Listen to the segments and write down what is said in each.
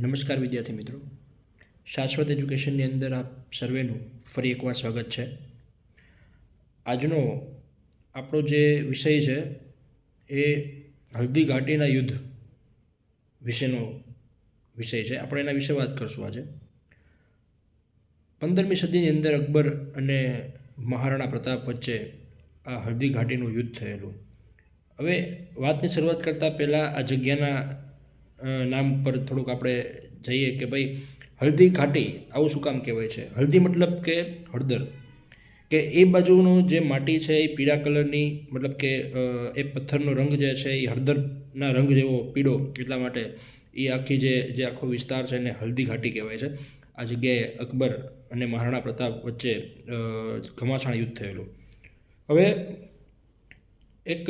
નમસ્કાર વિદ્યાર્થી મિત્રો. શાશ્વત એજ્યુકેશનની અંદર આપ સર્વેનું ફરી એકવાર સ્વાગત છે. આજનો આપણો જે વિષય છે એ હલ્દી ઘાટીના યુદ્ધ વિશેનો વિષય છે. આપણે એના વિશે વાત કરશું આજે. પંદરમી સદીની અંદર અકબર અને મહારાણા પ્રતાપ વચ્ચે આ હલ્દી ઘાટીનું યુદ્ધ થયેલું. હવે વાતની શરૂઆત કરતાં પહેલાં આ જગ્યાના નામ પર થોડુંક આપણે જઈએ કે ભાઈ હલ્દી ઘાટી, આવું શું કામ કહેવાય છે? હલ્દી મતલબ કે હળદર. કે એ બાજુનું જે માટી છે, એ પીળા કલરની, મતલબ કે એ પથ્થરનો રંગ જે છે, એ હળદરના રંગ જેવો પીળો એટલા માટે એ આખી જે જે આખો વિસ્તાર છે એને હલ્દી ઘાટી કહેવાય છે. આ જગ્યાએ અકબર અને મહારાણા પ્રતાપ વચ્ચે ઘમાસાણ યુદ્ધ થયેલું. હવે એક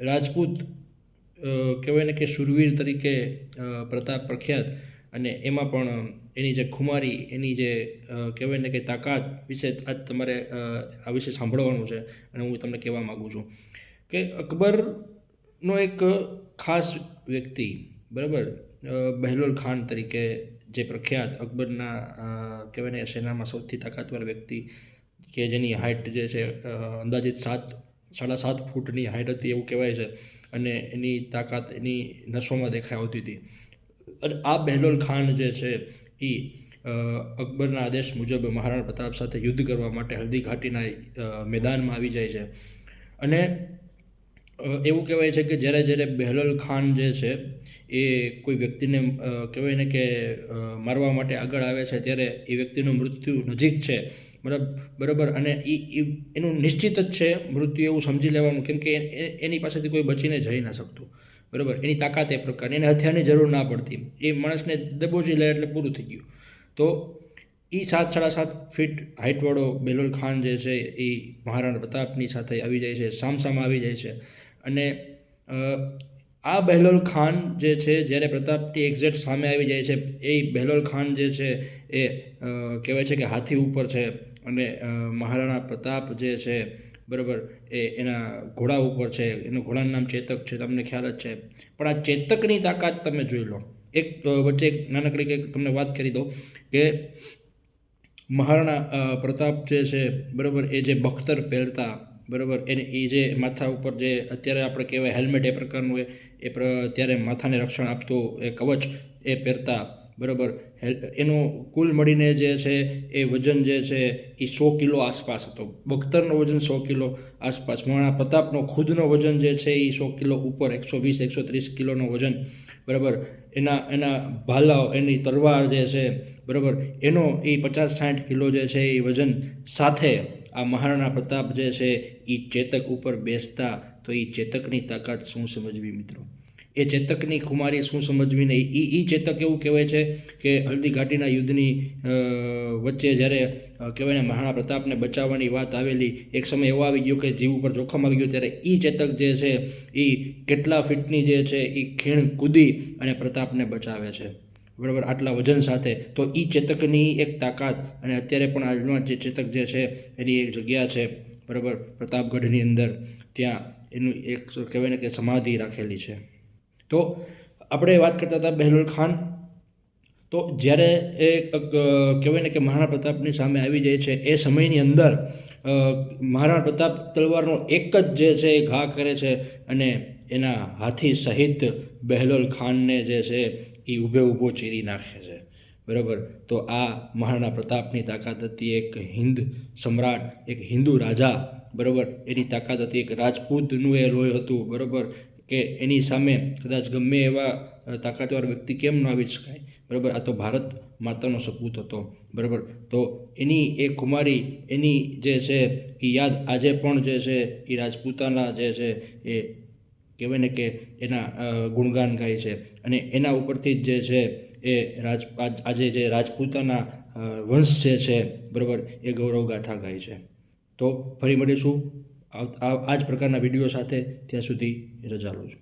રાજપૂત કહેવાય ને કે શૂરવીર તરીકે પ્રતાપ પ્રખ્યાત અને એમાં પણ એની જે ખુમારી, એની જે કહેવાય ને કે તાકાત વિશે આજ તમારે આ વિશે સાંભળવાનું છે અને હું તમને કહેવા માગું છું. કે અકબરનો એક ખાસ વ્યક્તિ, બરાબર? બહેલોલ ખાન તરીકે જે પ્રખ્યાત અકબરના કહેવાય ને સેનામાં સૌથી તાકાતવાર વ્યક્તિ કે જેની હાઇટ જે છે અંદાજિત સાત સાડા સાત ફૂટની હાઇટ હતી એવું કહેવાય છે. અને એની તાકાત એની નસોમાં દેખાઈ આવતી હતી. અને આ બહેલોલ ખાન જે છે એ અકબરના આદેશ મુજબ મહારાણા પ્રતાપ સાથે યુદ્ધ કરવા માટે હલ્દી ઘાટીના મેદાનમાં આવી જાય છે. અને એવું કહેવાય છે કે જ્યારે જ્યારે બહેલોલ ખાન જે છે એ કોઈ વ્યક્તિને કહેવાય ને કે મારવા માટે આગળ આવે છે, ત્યારે એ વ્યક્તિનું મૃત્યુ નજીક છે. બરાબર બરાબર. અને એ એનું નિશ્ચિત જ છે, મૃત્યુ એવું સમજી લેવાનું, કેમ કે એની પાસેથી કોઈ બચીને જઈ ના શકતું. બરાબર. એની તાકાત એ પ્રકારની, એને હથિયારની જરૂર ના પડતી. એ માણસને દબોચી લે એટલે પૂરું થઈ ગયું. તો એ સાત, સાડા સાત ફીટ હાઇટવાળો બેલોલ ખાન જે છે એ મહારાણા પ્રતાપની સાથે આવી જાય છે, સામસામા આવી જાય છે. અને આ બહેલોલ ખાન જે છે, જ્યારે પ્રતાપની એક્ઝેક્ટ સામે આવી જાય છે, એ બહેલોલ ખાન જે છે, એ કહેવાય છે કે હાથી ઉપર છે. અને મહારાણા પ્રતાપ જે છે, બરાબર, એ એના ઘોડા ઉપર છે, એનું ઘોડાનું નામ ચેતક છે, તમને ખ્યાલ જ છે. પણ આ ચેતકની તાકાત તમે જોઈ લો. એક વચ્ચે એક નાનકડી કંઈક તમને વાત કરી દો કે મહારાણા પ્રતાપ જે છે, બરાબર, એ જે બખ્તર પહેરતા, બરાબર, એને એ જે માથા ઉપર જે અત્યારે આપણે કહેવાય હેલ્મેટ એ પ્રકારનું એ ત્યારે માથાને રક્ષણ આપતું એ કવચ એ પહેરતા બરાબર? એનું કુલ મળીને જે છે એ વજન જે છે એ સો કિલો આસપાસ હતો. બખ્તરનો વજન સો કિલો આસપાસ. મહારાણા પ્રતાપનો ખુદનો વજન જે છે એ સો કિલો ઉપર, એકસો વીસ, એકસો ત્રીસ કિલોનો વજન. બરાબર? એના એના ભાલાઓ, એની તલવાર જે છે, બરાબર? એનો એ પચાસ સાઠ કિલો જે છે એ વજન સાથે આ મહારાણા પ્રતાપ જે છે એ ચેતક ઉપર બેસતા તો એ ચેતકની તાકાત શું સમજવી મિત્રો? એ ચેતકની ખુમારી શું સમજવી નહીં એ એ ચેતક એવું કહેવાય છે કે હલ્દી ઘાટીના યુદ્ધની વચ્ચે જ્યારે કહેવાય ને મહારાણા પ્રતાપને બચાવવાની વાત આવેલી, એક સમય એવો આવી ગયો કે જીવ ઉપર જોખમ આવી ગયું ત્યારે એ ચેતક જે છે એ કેટલા ફીટની જે છે એ ખીણ કૂદી અને પ્રતાપને બચાવે છે. બરાબર? આટલા વજન સાથે. તો એ ચેતકની એક તાકાત અને અત્યારે પણ હાલમાં જે ચેતક જે છે, એની એક જગ્યા છે, બરાબર? પ્રતાપગઢની અંદર. ત્યાં એનું એક કહેવાય ને કે સમાધિ રાખેલી છે. તો આપણે વાત કરતા હતા બહેલુલ ખાન. તો જ્યારે એ કહેવાય ને કે મહારાણા પ્રતાપની સામે આવી જાય છે, એ સમયની અંદર મહારાણા પ્રતાપ તલવારનો એક જ જે છે એ ઘા કરે છે અને એના હાથી સહિત બહેલોલ ખાનને જે છે એ ઊભે ઊભો ચીરી નાખે છે. બરાબર? તો આ મહારાણા પ્રતાપની તાકાત હતી એક હિન્દ સમ્રાટ, એક હિન્દુ રાજા. બરાબર? એની તાકાત હતી એક રાજપૂતનું એ લોહી હતું. બરાબર? કે એની સામે કદાચ ગમે એવા તાકાતવાર વ્યક્તિ કેમ ન આવી શકાય, બરાબર? આ તો ભારત માતાનો સપૂત હતો, બરાબર? તો એની એ કુમારી એની જે છે એ યાદ આજે પણ જે છે એ રાજપૂતાના જે છે, એ કહેવાય ને કે એના ગુણગાન ગાય છે. અને એના ઉપરથી જ જે છે, એ રાજ, આજે જે રાજપૂતાના વંશ જે છે, બરાબર? એ ગૌરવ ગાથા ગાય છે. તો ફરી મળીશું. આ- આ જ પ્રકારના વીડિયો સાથે ત્યાં સુધી રજા લઉં છું.